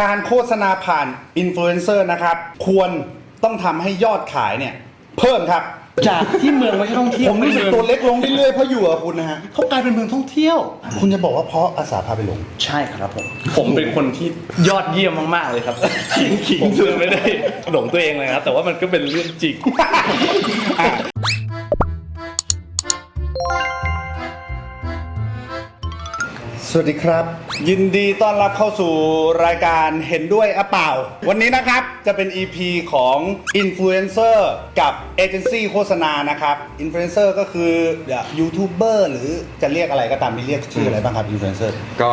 การโฆษณาผ่านอินฟลูเอนเซอร์นะครับควรต้องทำให้ยอดขายเนี่ย เพิ่มครับ จากที่เมืองไม่ใช่ท่องเที่ยวผมรู้สึกตัวเล็กลงเรื่อยๆเพราะอยู่กับคุณนะฮะเขากลายเป็นเมืองท่องเที่ยว คุณจะบอกว่าเพราะอาสาพาไปหลง ใช่ครับผม ผมเป็นคนที่ยอดเยี่ยมมากๆเลยครับ ขิงขิงผมไม่ได้หลงตัวเองเลยครับ แต่ว่ามันก็เป็นเรื่องจริง สวัสดีครับ ยินดีต้อนรับเข้าสู่รายการเห็นด้วยอะเปล่า วันนี้นะครับจะเป็น EP ของอินฟลูเอนเซอร์กับเอเจนซี่โฆษณานะครับอินฟลูเอนเซอร์ก็คือยูทูบเบอร์หรือจะเรียกอะไรก็ตามที่เรียกชื่ออะไรบ้างครับอินฟลูเอนเซอร์ก็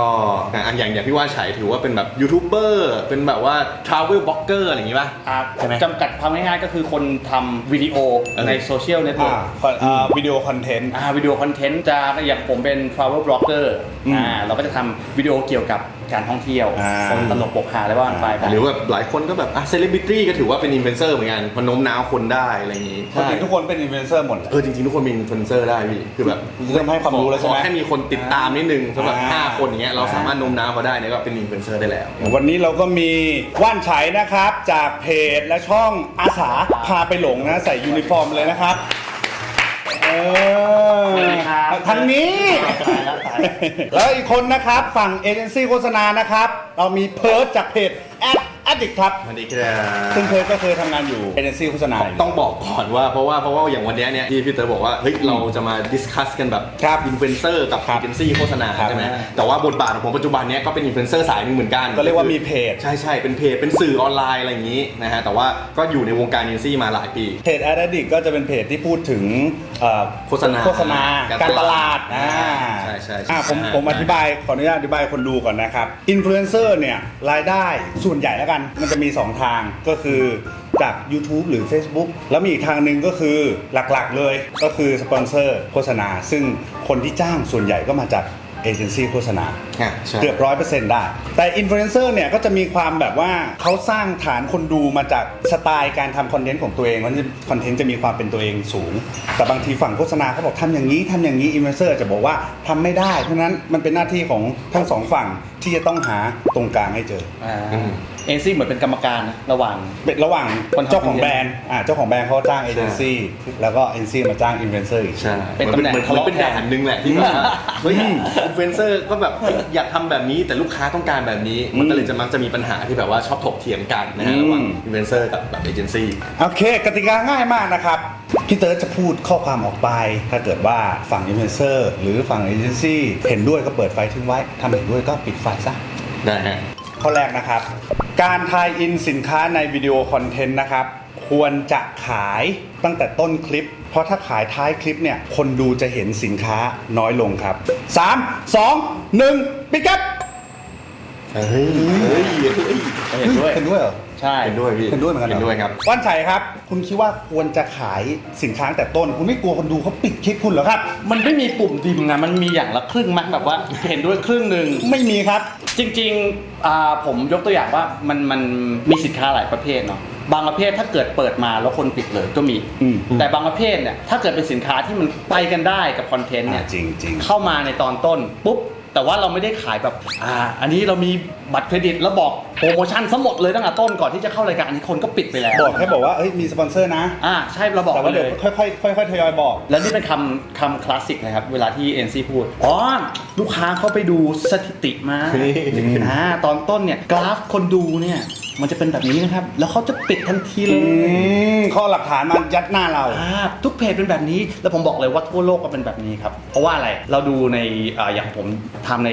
อะอย่างอย่างพี่ว่าชัยถือว่าเป็นแบบยูทูบเบอร์เป็นแบบว่าทราเวลบล็อกเกอร์อะไรอย่างงี้ป่ะ ครับใช่ไหมจำกัดความง่ายๆก็คือคนทำวิดีโอเออ ในโซเชียลเน็ตเวิอ่าร์กคอนอ่าวิดีโอคอนเทนต์อ่าวิดีโอคอนเทนต์จะอย่างผมเป็น travel blogger อืม อ่าเราก็จะทำวิดีโอเกี่ยวกับการท่องเที่ยวอ่า คนตลกปกฮาอะไรบ้างไปหรือว่าแบบหลายคนก็แบบอะเซเลบริตี้ก็ถือว่าเป็นอินฟลูเอนเซอร์เหมือนกันมันโน้มน้าวคนได้อะไรอย่างงี้จริงๆทุกคนเป็นอินฟลูเอนเซอร์หมดแหละ เออจริงๆทุกคนเป็นอินฟลูเอนเซอร์ได้พี่คือแบบเริ่มให้ความรู้แล้วใช่ไหมขอแค่มีคนติดตามนิดนึงสำหรับอ่า ห้าคนอย่างเงี้ยเราสามารถโน้มน้าวเขาได้เนี่ยก็เป็นอินฟลูเอนเซอร์ได้แล้ว วันนี้เราก็มีว่านไฉนะครับ จากเพจและช่องอาสาพาไปหลงนะ ใส่ยูนิฟอร์มเลยนะครับเออ สวัสดีครับ ทางนี้ ตายแล้วตายแล้ว แล้วอีกคนนะครับ ฝั่งเอเจนซี่โฆษณานะครับ เรามีเพิร์ดจากเพจแอดแอดดิกครับ สวัสดีครับซึ่งเพิร์ดก็เคยทำงานอยู่เอเจนซี่โฆษณาอยู่ ต้องบอกก่อนว่าเพราะว่าเพราะว่าอย่างวันเนี้ยเนี่ยที่พี่เต๋อบอกว่าเฮ้ยเราจะมาดิสคัสกันแบบครับอินฟลูเอนเซอร์กับครัเอบเจนซี่โฆษณาครับ ใช่ไหมแต่ว่าบทบาทของผมปัจจุบันเนี้ยก็เป็นอินฟลูเอนเซอร์สายหนึงเหมือนกัน ก็เรียกว่ามีเพจ ใช่ใช่เป็นเพจเป็นสื่อออนไลน์อะไรอย่างนี้นะฮะแต่ว่าก็อยู่ในวงการเอเจนซี่มาหลายปี เพจแอดดิกก็จะเป็นเพจที่พูดถึงเอ่อโฆษณาโฆษณา การการตตลาลาดดอ่าใช่ใช่ใช่อ่าผมอ่าผมอธิบายขออนุญาตอธิบายคนดูก่อนนะครับ อินฟลูเอนเซอร์เนี่ยรายได้ส่วนใหญ่แล้วกันมันจะมี 2 ทางก็คือจาก YouTube หรือ Facebook แล้วมีอีกทางหนึ่งก็คือหลักๆเลยก็คือสปอนเซอร์โฆษณา ซึ่งคนที่จ้างส่วนใหญ่ก็มาจากเอเจนซี่โฆษณา อะใช่ เกือบร้อยเปอร์เซ็นต์ได้ แต่อินฟลูเอนเซอร์เนี่ยก็จะมีความแบบว่าเขาสร้างฐานคนดูมาจากสไตล์การทำคอนเทนต์ของตัวเองมันจะคอนเทนต์จะมีความเป็นตัวเองสูง แต่บางทีฝั่งโฆษณาเขาบอกทำอย่างนี้ทำอย่างนี้อินฟลูเอนเซอร์จะบอกว่าทำไม่ได้ เพราะฉะนั้นมันเป็นหน้าที่ของทั้งสองฝั่งที่จะต้องหาตรงกลางให้เจอ อ่า อืมเอซี่เหมือนเป็นกรรมการนะระหว่าง เป็นระหว่างคนทำเจ้าของแบรนด์อ่าเจ้าของแบรนด์เขาจ้างเอเจนซี่แล้วก็เอเจนซี่มาจ้างอินฟลูเอนเซอร์อีก ใช่เป็นตำแหน่งเหมือนทะเลาะเป็นแทนด่านหนึงแหละที่แบบเฮ้ยอินฟลูเอนเซอร์ก็แบบอยากทำแบบนี้แต่ลูกค้าต้องการแบบนี้ มันก็เลยจะมักจะมีปัญหาที่แบบว่าชอบถกเถียงกันนะฮะระหว่างอินฟลูเอนเซอร์กับแบบเอเจนซี่ โอเค กติกาง่ายมากนะครับ พี่เติร์ดจะพูดข้อความออกไป ถ้าเกิดว่าฝั่งอินฟลูเอนเซอร์หรือฝั่งเอเจนซี่เห็นด้วยก็เปิดไฟทิ้งไว้ทำเห็นด้วยก็ปิดไฟซะ ได้ฮะ ข้อแรกนะครับ การทายอินสินค้าในวิดีโอคอนเทนต์นะครับ ควรจะขายตั้งแต่ต้นคลิป เพราะถ้าขายท้ายคลิปเนี่ย คนดูจะเห็นสินค้าน้อยลงครับ 3 2 1 ปิดครับ เฮ้ยเฮ้ยเฮ้ยเห็นด้วย เห็นด้วยเหรอ ใช่เห็นด้วยพี่เห็นด้วยเหมือนกันหรอ เห็นด้วยครับ ว่านชัยครับ คุณคิดว่าควรจะขายสินค้าตั้งแต่ต้น คุณไม่กลัวคนดูเขาปิดคลิปคุณเหรอครับ มันไม่มีปุ่มดิมนะ มันมีอย่างละครึ่งมั้งแบบว่า เห็นด้วยครึ่งหนึ่ง ไม่มีครับ จริงๆอ่าผมยกตัวอย่างว่ามันมันมีสินค้าหลายประเภทเนาะบางประเภทถ้าเกิดเปิดมาแล้วคนปิดเลยก็มี อืมแต่บางประเภทเนี่ยถ้าเกิดเป็นสินค้าที่มันไปกันได้กับคอนเทนต์เนี่ยอ่าจริงจริงเข้ามาในตอนต้นปุ๊บ แต่ว่าเราไม่ได้ขายแบบอ่าอันนี้เรามีบัตรเครดิตแล้วบอกโปรโมชั่นทั้งหมดเลยตั้งแต่ต้นก่อนที่จะเข้ารายการอันนี้คนก็ปิดไปแล้วบอกแค่บอกว่าเอ้ยมีสปอนเซอร์นะ อ่าใช่เราบอกแต่ไปว่าเลเดี๋ยวย ค่อยๆค่อยๆทยอยบอก แล้วนี่เป็นคำคำคลาสสิกนะครับ เวลาที่ NC พูดอ๋อลูกค้าเขาไปดูสถิติมาเฮ้ย อ่าตอนต้นเนี่ย กราฟคนดูเนี่ย มันจะเป็นแบบนี้นะครับ แล้วเขาจะปิดทันทีเลอืยมข้อหลักฐานมายัดหน้าเรา อ่าทุกเพจเป็นแบบนี้ แล้วผมบอกเลยว่าทั่วโลกก็เป็นแบบนี้ครับ เพราะว่าอะไร เราดูในอ่าอย่างผมทำใน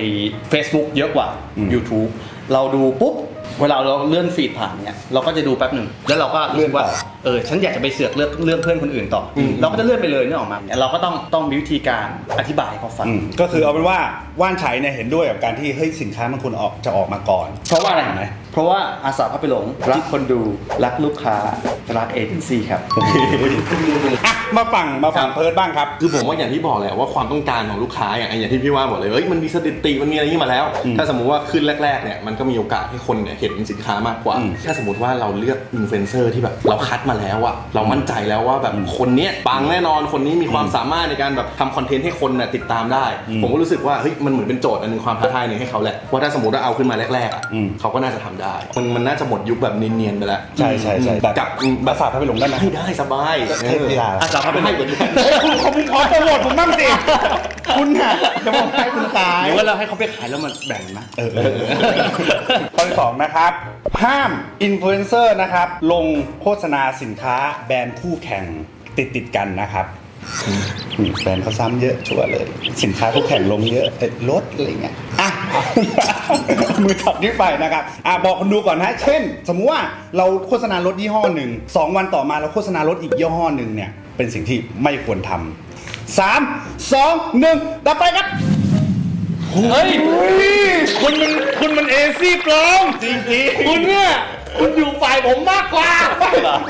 Facebook เยอะกว่า อืม YouTube เราดูปุ๊บ เวลาเราเลื่อนฟีดผ่านเนี่ยเราก็จะดูแป๊บหนึ่งแล้วเราก็รู้สึกว่าเออฉันอยากจะไปเสือกเลือกเรื่องเพื่อนคนอื่นต่ออมเราก็จะเลื่อนไปเลยนี่ออกมาเนี่ยเราก็ต้องต้องมีวิธีการอธิบายให้เขาฟังอืมก็คือเอาเป็นว่าว่านไฉเนี่ยเห็นด้วยกับการที่เฮ้ยสินค้ามันควรออกจะออกมาก่อน เพราะว่าอะไรเห็นไหมเพราะว่าอาสาพาไปหลงรักคนดูรักลูกค้ารักเอเจนซี่ครับ อะมาฝั่งมาฝั่งครับเพิร์ดบ้างครับ คือผมว่าอย่างที่บอกแหละว่าความต้องการของลูกค้าอย่างอย่างที่พี่ว่าบอกเลยเอ้ยมันมีสถิติมันมีอะไรนี้มาแล้วอืมถ้าสมมุติว่าขึ้นแรกๆเนี่ยมันก็มีโอกาสให้คนเนี่ยเห็นสินค้ามากกว่าอืมถ้าสมมติว่าเราเลือกอินฟลูเอนเซอร์ที่แบบเราคัดมาแล้วอะเรามั่นใจแล้วว่าแบบคนเนี้ยปังแน่นอนคนนี้มีความสามารถในการแบบทำคอนเทนต์ให้คนน่ะติดตามได้อืมผมก็รู้สึกว่าเฮ้ยมันเหมือนเป็นโจทย์อันหนึงความท้าทายหนึ่งให้เขาแหละว่าถ้าสมมติว่าเอาขึ้นมาแรกๆอะอืม เขาก็น่าจะทำได้ มันมันน่าจะหมดยุคแบบเนียนๆไปแล้วใช่ใช่ใช่กับภาษาพระไปหลงได้ไหม ไม่ได้สบายเทพลีลาอาสาพาไปหลงเหมือนกัน เฮ้ยคุณคุณขอโปรโมทผมบ้างสิคุณน่ะจะบอกให้คุณขาย หรือว่าเราให้เขาไปขายแล้วมันแบ่งนะ เออเออเออข้อที่สองนะครับ ห้ามอินฟลูเอนเซอร์นะครับ ลงโฆษณาสินค้าแบรนด์คู่แข่งติดติดกันนะครับแบรนด์เขาซ้ำเยอะชัวร์เลย สินค้าคู่แข่งลงเยอะลดอะไรเงี้ยอะมือจับนิ้ไปนะครับอะบอกคนดูก่อนนะเช่น สมมุติว่าเราโฆษณารถยี่ห้อหนึ่งสองวันต่อมาเราโฆษณารถอีกยี่ห้อหนึ่งเนี่ยเป็นสิ่งที่ไม่ควรทำสามสองหนึ่งต่อไปครับ เฮ้ยคุณมันคุณมันเอซี่ปลอมจริงจริงคุณเนี่ยคุณอยู่ฝ่ายผมมากกว่า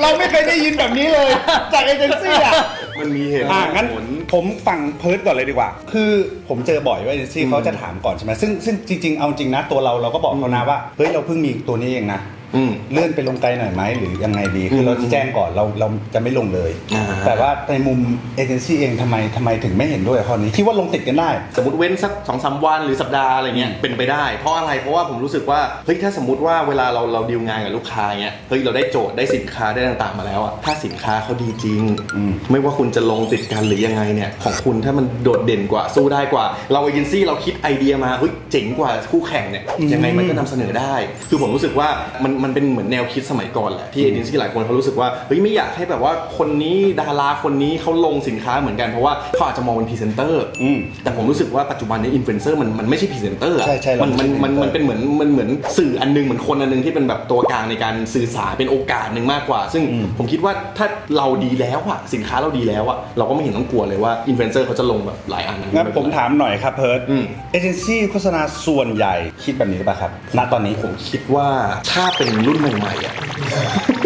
เราไม่เคยได้ยินแบบนี้เลย จากเอเจนซี่อะมันมีเหตุอ่างั้นผลผมฟังเพิร์ดก่อนเลยดีกว่า คือผมเจอบ่อยว่าเอเจนซี่เขาจะถามก่อนใช่ไหมซึ่งซึ่งจริงๆเอาจริงนะตัวเราเราก็บอกเขานะว่าเฮ้ยเราเพิ่งมีตัวนี้เองนะ อืม เลื่อนไปลงไกลหน่อยไหมหรือยังไงดีคือเราจะแจ้งก่อนเราเราจะไม่ลงเลย อ่า แต่ว่าในมุมเอเจนซี่เองทำไมทำไมถึงไม่เห็นด้วยกับข้อนี้คิดว่าลงติดกันได้ สมมติเว้นสักสองสามวันหรือสัปดาห์อะไรเงี้ยเป็นไปได้ เพราะอะไรเพราะว่าผมรู้สึกว่าเฮ้ยถ้าสมมติว่าเวลาเราเราดีลงานกับลูกค้าเงี้ยเฮ้ยเราได้โจทย์ได้สินค้าได้ต่างๆมาแล้วอะถ้าสินค้าเขาดีจริง อืม ไม่ว่าคุณจะลงติดกันหรือยังไงเนี่ยของคุณถ้ามันโดดเด่นกว่าสู้ได้กว่า เราเอเจนซี่เราคิดไอเดียมาเฮ้ยเจ๋งกว่าคู่แข่งเนี่ยยังไงมันก็นำเสนอได้ คือผมรู้สึกว่ามันมันเป็นเหมือนแนวคิดสมัยก่อนแหละที่เอเจนซี่หลายคนเขารู้สึกว่าเฮ้ยไม่อยากให้แบบว่าคนนี้ดาราคนนี้เขาลงสินค้าเหมือนกันเพราะว่าเขาอาจจะมองเป็นพรีเซนเตอร์อืมแต่ผมรู้สึกว่าปัจจุบันนี้อินฟลูเอนเซอร์มันมันไม่ใช่พรีเซนเตอร์อะใช่ใช่เรามันมันมันไม่ใช่มันเป็นเหมือนมันเหมือนสื่ออันหนึงเหมือนคนอันหนึงที่เป็นแบบตัวกลางในการสื่อสารเป็นโอกาสหนึ่งมากกว่า ซึ่งอืมผมคิดว่าถ้าเราดีแล้วอะสินค้าเราดีแล้วอะเราก็ไม่เห็นต้องกลัวเลยว่าอินฟลูเอนเซอร์เขาจะลงแบบหลายอันนะงั้นผมถามหน่อยครับเพิร์ดอืมเอเจนซี่โฆษณาส่วนใหญ่คิดแบบนี้หรือเปล่าครับณตอนนี้ผมคิดว่าถ้าเป็นรุ่นใหม่ๆอะ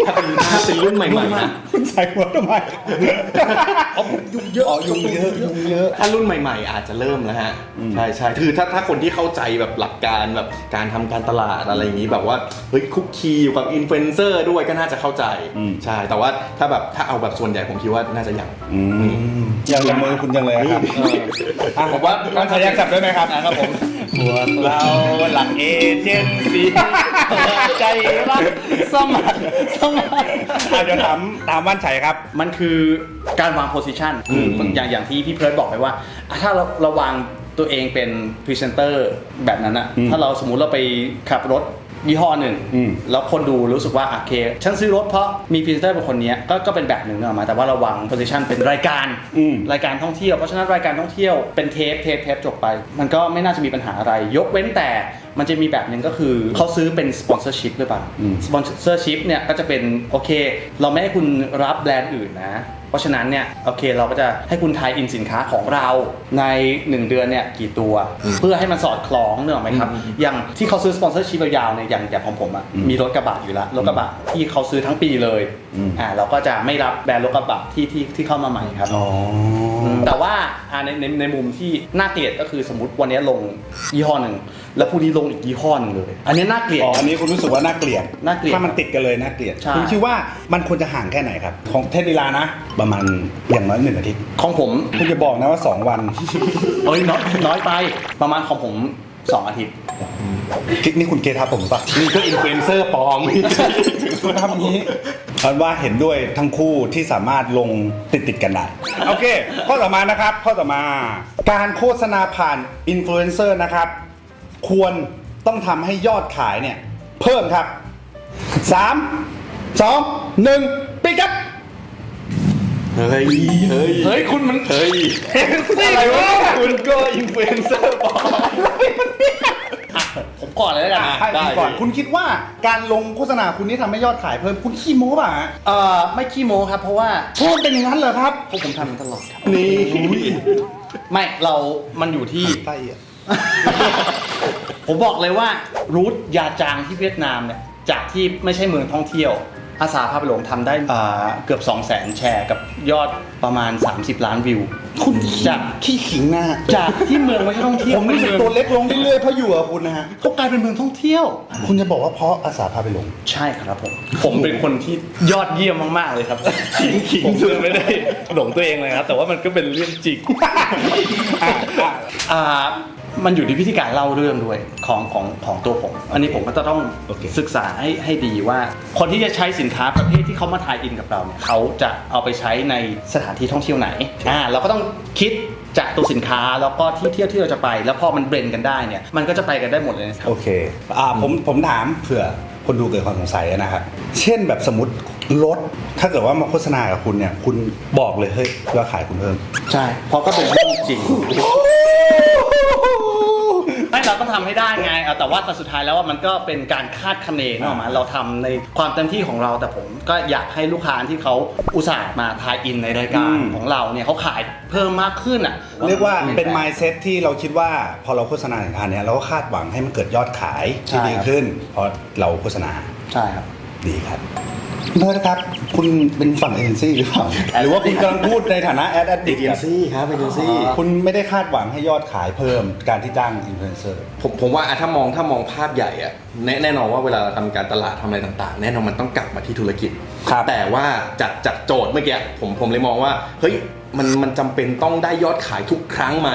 ถ้าเป็นถ้าเป็นรุ่นใหม่ๆนะคุณใส่หัวทำไมอ๋อยุงเยอะอ๋อยุงเยอะยุงเยอะถ้ารุ่นใหม่ ๆ อาจจะเริ่มแล้วฮะอืมใช่ใช่คือถ้าถ้าคนที่เข้าใจแบบหลักการแบบการทำการตลาดอะไรอย่างนี้แบบว่าเฮ้ยคุกคีอยู่กับอินฟลูเอนเซอร์ด้วยก็น่าจะเข้าใจอืมใช่แต่ว่าถ้าแบบถ้าเอาแบบส่วนใหญ่ผมคิดว่าน่าจะยังอืมยังละมือคุณยังเลยครับนี่อะผมว่าการพยักจับได้ไหมครับครับผม พวกเราหลักเอเจนซี่ใจรักสมัครสมัครอะเดี๋ยวถามตามว่านชัยครับ มันคือการวางโพสิชันอืม อย่างอย่างที่พี่เพิร์ดบอกไปว่าอะถ้าเราเราวางตัวเองเป็นพรีเซนเตอร์แบบนั้นอะอืมถ้าเราสมมุติเราไปขับรถ ยี่ห้อหนึ่งอืม แล้วคนดูรู้สึกว่าโอเค ฉันซื้อรถเพราะมีพรีเซนเตอร์เป็นคนเนี้ยก็ก็เป็นแบบหนึ่งเนกอะมาแต่ว่าเราวางโพสิชันเป็นรายการอืม รายการท่องเที่ยวเพราะฉะนั้นรายการท่องเที่ยวเป็นเทปเทปเทปจบไป มันก็ไม่น่าจะมีปัญหาอะไร ยกเว้นแต่มันจะมีแบบหนึ่งก็คือเขาซื้อเป็นสปอนเซอร์ชิพหรือเปล่าอืมสปอนเซอร์ชิพเนี่ยก็จะเป็นโอเค เราไม่ให้คุณรับแบรนด์อื่นนะ เพราะฉะนั้นเนี่ยโอเคเราก็จะให้คุณทายอินสินค้าของเราใน 1 เดือนเนี่ยกี่ตัว เพื่อให้มันสอดคล้องเนกอะไหมครับ อย่างที่เขาซื้อสปอนเซอร์ชิพยาวๆเนี่ยอย่างอย่างของผมอะอืมมีรถกระบะอยู่แล้วรถกระบะที่เขาซื้อทั้งปีเลยอืมอ่าเราก็จะไม่รับแบรนด์รถกระบะที่ที่ที่เข้ามาใหม่ครับอ๋อแต่ว่าอ่าในในในมุมที่น่าเกลียดก็คือสมมติวันนี้ลงยี่ห้อหนึ่ง แล้วพรุ่งนี้ลงอีกยี่ห้อหนึ่งเลย อันนี้น่าเกลียด อ๋ออันนี้คุณรู้สึกว่าน่าเกลียดน่าเกลียดถ้ามันติดกันเลยน่าเกลียดใช่ คุณคิดว่ามันควรจะห่างแค่ไหนครับ ของเทพลีลานะ ประมาณอย่างน้อยหนึ่งอาทิตย์ของผม คุณจะบอกนะว่า 2 วัน เอ้ยน้อยน้อยไปประมาณของผมสองอาทิตย์นี่คุณเกทับผมปะนี่ก็อินฟลูเอนเซอร์ปลอม คุณทำอย่างนี้เพราะว่าเห็นด้วยทั้งคู่ที่สามารถลงติดติดๆกันได้ โอเค ข้อต่อมานะครับ ข้อต่อมา การโฆษณาผ่านอินฟลูเอนเซอร์นะครับ ควรต้องทำให้ยอดขายเนี่ย เพิ่มครับ 3 2 1ปิดครับเฮ้ย เฮ้ย เฮ้ย คุณมันเฮ้ยอะไรวะคุณก็อินฟลูเอนเซอร์ปลอมผมก่อนเลยแล้วกันอะนะให้ได้คุณก่อนคุณคิดว่าการลงโฆษณาคุณนี่ทำให้ยอดขายเพิ่มคุณขี้โม้ป่ะฮะเอ่อไม่ขี้โม้ครับ เพราะว่าโทษเป็นอย่างนั้นเหรอครับ พวกผมทำมันตลอดครับ นี่ไม่เรา มันอยู่ที่ไส้อะ ผมบอกเลยว่ารูทยาจางที่เวียดนามเนี่ยจากที่ไม่ใช่เมืองท่องเที่ยว อาสาพาไปหลงทำได้อ่าเกือบ 2 0 0 0 0 0 แชร์กับยอดประมาณ 30 ล้านวิว คุณจากขี้ขิงนะฮะจากที่เมืองไม่ใช่ท่องเที่ยวผมรู้สึกตัวเล็กลงเรื่อยๆเพราะอยู่กับคุณนะฮะก็กลายเป็นเมืองท่องเที่ยว คุณจะบอกว่าเพราะอาสาพาไปหลง ใช่ครับผม ผมเป็นคนที่ยอดเยี่ยมมาก ๆ เลยครับ ขิงขิงผมไม่ได้หลงตัวเองเลยครับ แต่ว่ามันก็เป็นเรื่องจริง อ่า มันอยู่ที่พิธีการเล่าเรื่องด้วยของของของตัวผม อันนี้ผมก็จะต้องโอเค ศึกษาให้ให้ดีว่า คนที่จะใช้สินค้าประเภทที่เขามาทายอินกับเราเนี่ยเขาจะเอาไปใช้ในสถานที่ท่องเที่ยวไหนอ่าเราก็ต้องคิดจากตัวสินค้าแล้วก็ที่เที่ยวที่เราจะไป แล้วพอมันเบรนกันได้เนี่ยมันก็จะไปกันได้หมดเลยนะครับ โอเคอ่าผมผมถามเผื่อคนดูเกิดความสงสัยนะครับ เช่นแบบสมมติรถ ถ้าเกิดว่ามาโฆษณากับคุณเนี่ย คุณบอกเลยเฮ้ยยอดขายคุณเพิ่ม ใช่เพราะก็เป็นเรื่องจริงไม่ เราต้องทำให้ได้ไงเอาแต่ว่าแต่สุดท้ายแล้วว่ามันก็เป็นการคาดคะเนนึกออกไหมาเราทำในความเต็มที่ของเราแต่ผมก็อยากให้ลูกค้าที่เขาอุตส่าห์มาทายอินในรายการอืม ของเราเนี่ยเขาขายเพิ่มมากขึ้นอะเรียกว่าเป็นไม mindset ที่เราคิดว่าพอเราโฆษณาสินค้าเนี้ยเราก็คาดหวังให้มันเกิดยอดขายที่ใช่ดีครับ ขึ้นเพราะเราโฆษณาใช่ครับ ดีครับเพิร์ดครับ คุณเป็นฝั่งเอเจนซี่หรือเปล่า หรือว่าคุณกำลังพูดในฐานะแอดแอดเอดิกเจนซี่ครับเอเจนซี่คุณไม่ได้คาดหวังให้ยอดขายเพิ่มการที่จ้างอินฟลูเอนเซอร์ ผมผมว่าอะถ้ามองถ้ามองภาพใหญ่อะแน่แน่นอนว่าเวลาเราทำการตลาดทำอะไรต่างๆ แน่นอนมันต้องกลับมาที่ธุรกิจ ครับแต่ว่าจากจากโจทย์เมื่อกี้ผมผมเลยมองว่าเฮ้ยมันมันจำเป็นต้องได้ยอดขายทุกครั้งไหม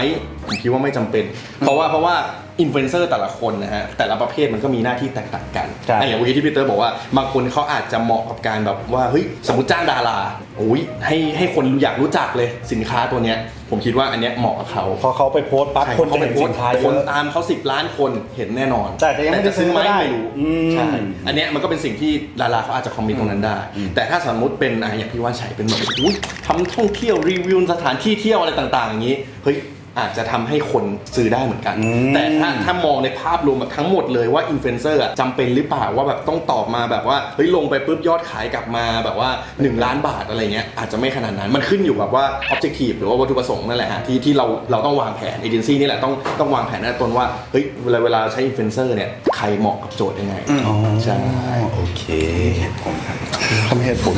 ผมคิดว่าไม่จำเป็น เพราะว่าเพราะว่า อินฟลูเอนเซอร์แต่ละคนนะฮะแต่ละประเภทมันก็มีหน้าที่แตกต่างกันครับอะอย่างเมื่อกี้ที่พีเตอร์บอกว่าบางคนเขาอาจจะเหมาะกับการแบบว่าเฮ้ยสมมติจ้างดาราโอ้ยให้ให้คนอยากรู้จักเลยสินค้าตัวเนี้ยผมคิดว่าอันเนี้ยเหมาะกับเขาพอเขาไปโพสต์ปั๊บใช่คนเขาจะไปเห็นโพสสินต์ค้าเยคนอะ ตามเขาสิบล้านคนเห็นแน่นอนแต่แต่ยังไม่ได้จะซื้อไหมซื้อก็ได้ไม่รู้อืม ใช่อันเนี้ยมันก็เป็นสิ่งที่ดาราเขาอาจจะคอมเมนต์ตรงนั้นได้ แต่ถ้าสมมติเป็นอะอย่างพี่ว่านชัยเป็นแบบอุ้ยทำท่องเที่ยวรีวิวสถานที่เที่ยวอะไรต่างๆอย่างนี้เฮ้ย อาจจะทำให้คนซื้อได้เหมือนกันอืมแต่ถ้าถ้ามองในภาพรวมแบบทั้งหมดเลยว่าอินฟลูเอนเซอร์อะจำเป็นหรือเปล่าว่าแบบต้องตอบมาแบบว่าเฮ้ยลงไปปุ๊บยอดขายกลับมาแบบว่า 1 ล้านบาทอะไรเงี้ยอาจจะไม่ขนาดนั้นมันขึ้นอยู่กับว่า objective หรือว่าวัตถุประสงค์นั่นแหละฮะที่ที่เราเราต้องวางแผนเอเจนซี่นี่แหละต้องต้องวางแผนในต้นว่าเฮ้ยเวลาเวลาใช้อินฟลูเอนเซอร์เนี่ยใครเหมาะกับโจทย์ยังไงอ๋อใช่ โอเคเหตุผลครับคำเหตุผล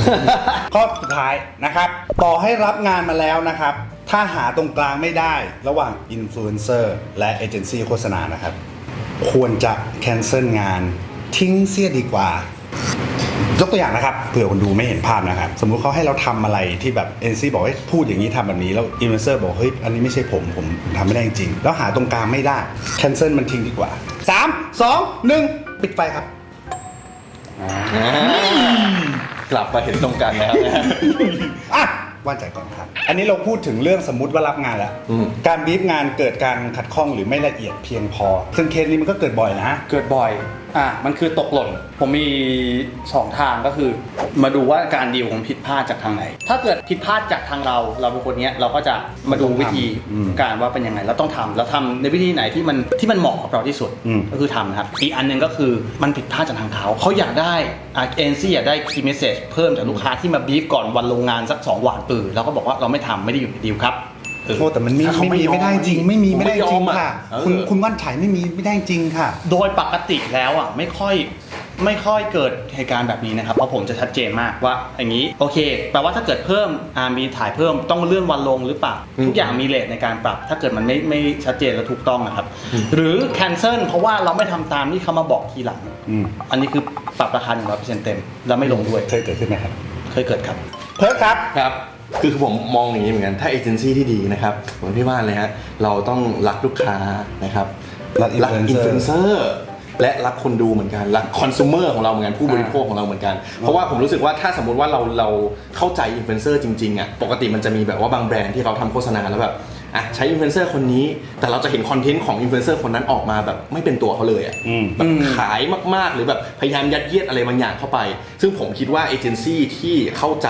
ข้อสุดท้ายนะครับ ต่อให้รับงานมาแล้วนะครับ ถ้าหาตรงกลางไม่ได้ระหว่างอินฟลูเอนเซอร์และเอเจนซี่โฆษณานะครับ ควรจะแคนเซิลงานทิ้งเสียดีกว่า ยกตัวอย่างนะครับเผื่อคนดูไม่เห็นภาพนะครับ สมมุติเขาให้เราทำอะไรที่แบบเอ็นซีบอกให้พูดอย่างนี้ทำแบบนี้ แล้วอินฟลูเอนเซอร์บอกเฮ้ยอันนี้ไม่ใช่ผมผมทำไม่ได้จริง แล้วหาตรงกลางไม่ได้แคนเซิลมันทิ้งดีกว่า 3 2 1 ปิดไฟครับกลับมาเห็นตรงกันแล้วนะฮะอะ ว่านใจก่อนครับ อันนี้เราพูดถึงเรื่องสมมุติว่ารับงานแล้ว อืม การบีฟงานเกิดการขัดข้องหรือไม่ละเอียดเพียงพอ ซึ่งเคสนี้มันก็เกิดบ่อยนะ เกิดบ่อย อะมันคือตกหล่น ผมมีสองทางก็คือ มาดูว่าการดีลของผิดพลาดจากทางไหน ถ้าเกิดผิดพลาดจากทางเรา เราเป็นคนเนี้ยเราก็จะมาดูวิธีอืมการว่าเป็นยังไงเราต้องทำแล้วทำในวิธีไหนที่มันที่มันเหมาะกับเราที่สุดอืม ก็คือทำนะครับอีกอันหนึ่งก็คือมันผิดพลาดจากทางเขาเขาอยากได้เอ็นซี่อยากได้คีย์เมสเซจเพิ่มจากลูกค้าที่มาบีฟก่อนวันลงงานสัก2วันปือเราก็บอกว่าเราไม่ทำไม่ได้อยู่ในดีลครับ เออโทษแต่มันมีถ้าเขาไม่มีไม่ยอมไม่ได้จริง ไม่มีไม่ได้จริงไม่ยอมอะค่ะเออคุณคุณว่านไฉไม่มีไม่ได้จริงค่ะ โดยปกติแล้วอะไม่ค่อยไม่ค่อยเกิดเหตุการณ์แบบนี้นะครับ เพราะผมจะชัดเจนมากว่าอย่างนี้โอเคแปลว่าถ้าเกิดเพิ่มอ่ามีถ่ายเพิ่มต้องเลื่อนวันลงหรือเปล่าอืมทุกอย่างมีเลทในการปรับ ถ้าเกิดมันไม่ไม่ชัดเจนและถูกต้องนะครับ หรือ cancel เพราะว่าเราไม่ทำตามที่เขามาบอกทีหลัง อืม อันนี้คือปรับราคา100%เต็ม แล้วไม่ลงด้วยเคยเกิดขึ้นไหมครับ เคยเกิดครับ เพิร์กครับ ครับ คือผมมองอย่างนี้เหมือนกัน ถ้าเอเจนซี่ที่ดีนะครับเหมือนพี่ว่านเลยฮะ เราต้องรักลูกค้านะครับ รัก influencer อินฟลูเอนเซอร์ และรักคนดูเหมือนกัน รักคอน sumer ของเราเหมือนกัน ผู้บริโภคของเราเหมือนกัน เพราะว่าผมรู้สึกว่าถ้าสมมติว่าเราเราเข้าใจอินฟลูเอนเซอร์จริงๆอะ ปกติมันจะมีแบบว่าบางแบรนด์ที่เขาทำโฆษณาแล้วแบบ อะใช้อินฟลูเอนเซอร์คนนี้ แต่เราจะเห็นคอนเทนต์ของอินฟลูเอนเซอร์คนนั้นออกมาแบบไม่เป็นตัวเขาเลยอะอืม แบบขายมากๆ หรือแบบพยายามยัดเยียดอะไรบางอย่างเข้าไป ซึ่งผมคิดว่าเอเจนซี่ที่เข้าใจ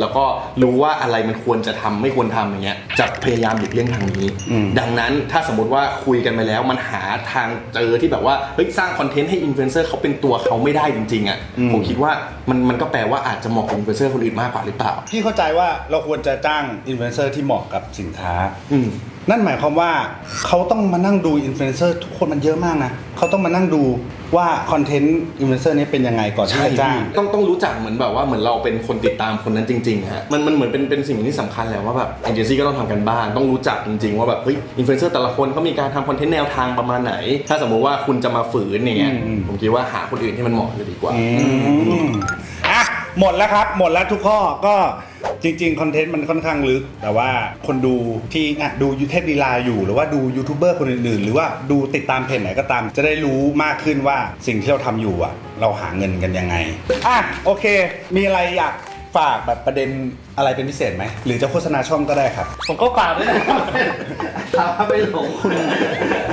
แล้วก็รู้ว่าอะไรมันควรจะทำไม่ควรทำอย่างเงี้ยจะพยายามหลีกเลี่ยงทางนี้อืมดังนั้นถ้าสมมติว่าคุยกันไปแล้วมันหาทางเจอที่แบบว่าเฮ้ยสร้างคอนเทนต์ให้อินฟลูเอนเซอร์เขาเป็นตัวเขาไม่ได้จริงๆอะอืมผมคิดว่ามันมันก็แปลว่าอาจจะเหมาะกับอินฟลูเอนเซอร์คนอื่นมากกว่าหรือเปล่า พี่เข้าใจว่าเราควรจะจ้างอินฟลูเอนเซอร์ที่เหมาะกับสินค้า อืมนั่นหมายความว่าเขาต้องมานั่งดูอินฟลูเอนเซอร์ทุกคนมันเยอะมากนะเขาต้องมานั่งดูว่าคอนเทนต์อินฟลูเอนเซอร์นี้เป็นยังไงก่อนที่ใช่จะจ้าง ต้องต้องรู้จักเหมือนแบบว่าเหมือนเราเป็นคนติดตามคนนั้นจริงๆฮะมันมันเหมือนเป็นเป็นสิ่งที่สำคัญแหละว่าแบบเอเจนซี่ก็ต้องทำกันบ้าน ต้องรู้จักจริงๆ ว่าแบบเฮ้ยอินฟลูเอนเซอร์แต่ละคนเขามีการทำคอนเทนต์แนวทางประมาณไหน ถ้าสมมุติว่าคุณจะมาฝืนอย่างเงี้ยอืม ผมคิดว่าหาคนอื่นที่มันเหมาะจะดีกว่า อืมอะหมดแล้วครับ หมดแล้วทุกข้อก็ จริงๆ คอนเทนต์มันค่อนข้างลึก แต่ว่าคนดูที่อะดูยูเทปดีลาอยู่ หรือว่าดูยูทูบเบอร์คนอื่นๆ หรือว่าดูติดตามเพจไหนก็ตาม จะได้รู้มากขึ้นว่าสิ่งที่เราทำอยู่อะ เราหาเงินกันยังไง อะ โอเค มีอะไรอยากฝากแบบประเด็นอะไรเป็นพิเศษไหม หรือจะโฆษณาช่องก็ได้ครับ ผมก็ฝากด้วยนะถ้าไม่หลงคุณ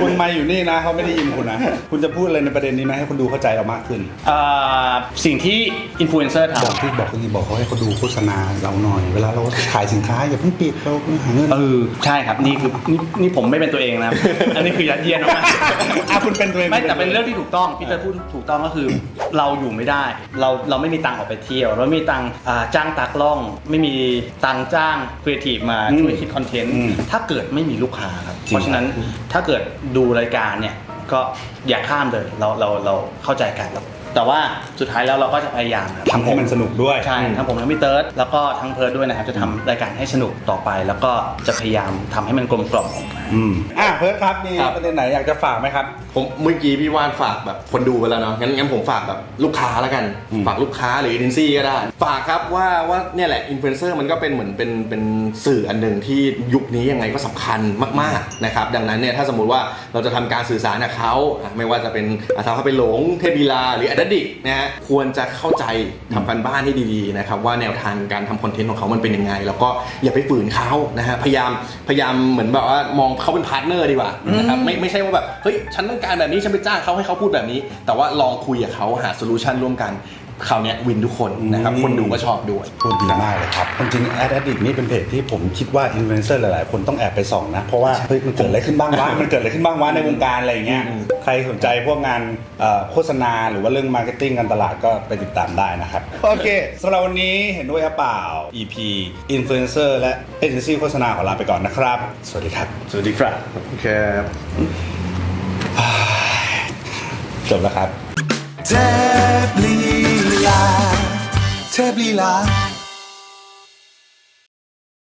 คุณมาอยู่นี่นะเขาไม่ได้ยินคุณนะ คุณจะพูดอะไรในประเด็นนี้ไหมให้คนดูเข้าใจเรามากขึ้น เอ่อสิ่งที่อินฟลูเอนเซอร์บอกทำที่บอกที่บอกเขาให้เขาดูโฆษณาเราหน่อย เวลาเราขายสินค้าอย่าเพิ่งปิดเราหาเงินเออใช่ครับนี่คือนี่นี่ผมไม่เป็นตัวเองนะครับ อันนี้คือยัดเยียดมาก อะคุณเป็นตัวเอง ไม่แต่เป็นเรื่องที่ถูกต้องพี่เตอร์พูดถูกต้องก็คือ เราอยู่ไม่ได้ เราเราไม่มีตังค์ออกไปเที่ยว เราไม่มีตังค์อ่าจ้างตากล้องไม่มีตังค์จ้างครีเอทีฟมาช่วยคิดคอนเทนต์ถ้าเกิดไม่มีลูกค้าครับเพราะฉะนั้นถ้าเกิดดูรายการเนี่ย ก็อย่าข้ามเลย เราเราเราเข้าใจกัน แต่ว่าสุดท้ายแล้วเราก็จะพยายามครับทำให้มันสนุกด้วย ใช่ทั้งผมทั้งพี่เติร์ดแล้วก็ทั้งเพิร์ดด้วยนะครับ จะทำรายการให้สนุกต่อไป แล้วก็จะพยายามทำให้มันกลมกล่อมออกมา อืมอะเพิร์ดครับมีครับ ประเด็นไหนอยากจะฝากไหมครับ ผมเมื่อกี้พี่ว่านฝากแบบคนดูไปแล้วเนาะงั้นงั้นผมฝากแบบลูกค้าแล้วกัน อืม ฝากลูกค้าหรือเอเจนซี่ก็ได้ ฝากครับว่าว่าเนี่ยแหละอินฟลูเอนเซอร์มันก็เป็นเหมือนเป็นเป็นสื่ออันหนึ่งที่ยุคนี้ยังไงก็สำคัญมากๆนะครับดังนั้นเนี่ยถ้าสมมุติว่าเราจะทำการสื่อสารกับเขาอะไม่ว่าจะเป็นอาทาเขาไปหลงเทพบีลาหรืออดดิกนะฮะควรจะเข้าใจทำกันบ้านให้ดีๆนะครับว่าแนวทางการทำคอนเทนต์ของเขามันเป็นยังไง แล้วก็อย่าไปฝืนเขานะฮะพยายามพยายามเหมือนแบบว่ามองเขาเป็นพาร์ทเนอร์ดีกว่านะครับไม่ไม่ใช่ว่าแบบเฮ้ยฉันต้องการแบบนี้ฉันไปจ้างเขาให้เขาพูดแบบนี้ แต่ว่าลองคุยกับเขาหาโซลูชันร่วมกัน คราวเนี้ยวินทุกคนนะครับอืมคนดูก็ชอบด้วย พูดดีมากเลยครับความจริงแอดดิกนี่เป็นเพจที่ผมคิดว่าอินฟลูเอนเซอร์หลายๆ คนต้องแอบไปส่องนะ เพราะว่าเฮ้ยมันเกิดอะไรขึ้นบ้างวะมันเกิดอะไรขึ้นบ้างวะในวงการอะไรอย่างเงี้ยอืมใครสนใจพวกงานเอ่อโฆษณาหรือว่าเรื่องมาร์เก็ตติ้งการตลาดก็ไปติดตามได้นะครับ โอเคสำหรับวันนี้เห็นด้วยหรือเปล่า EP อินฟลูเอนเซอร์และเอเจนซี่โฆษณาขอลาไปก่อนนะครับ สวัสดีครับ สวัสดีครับครับจบแล้วครับเทพลี ลา เทพลีลา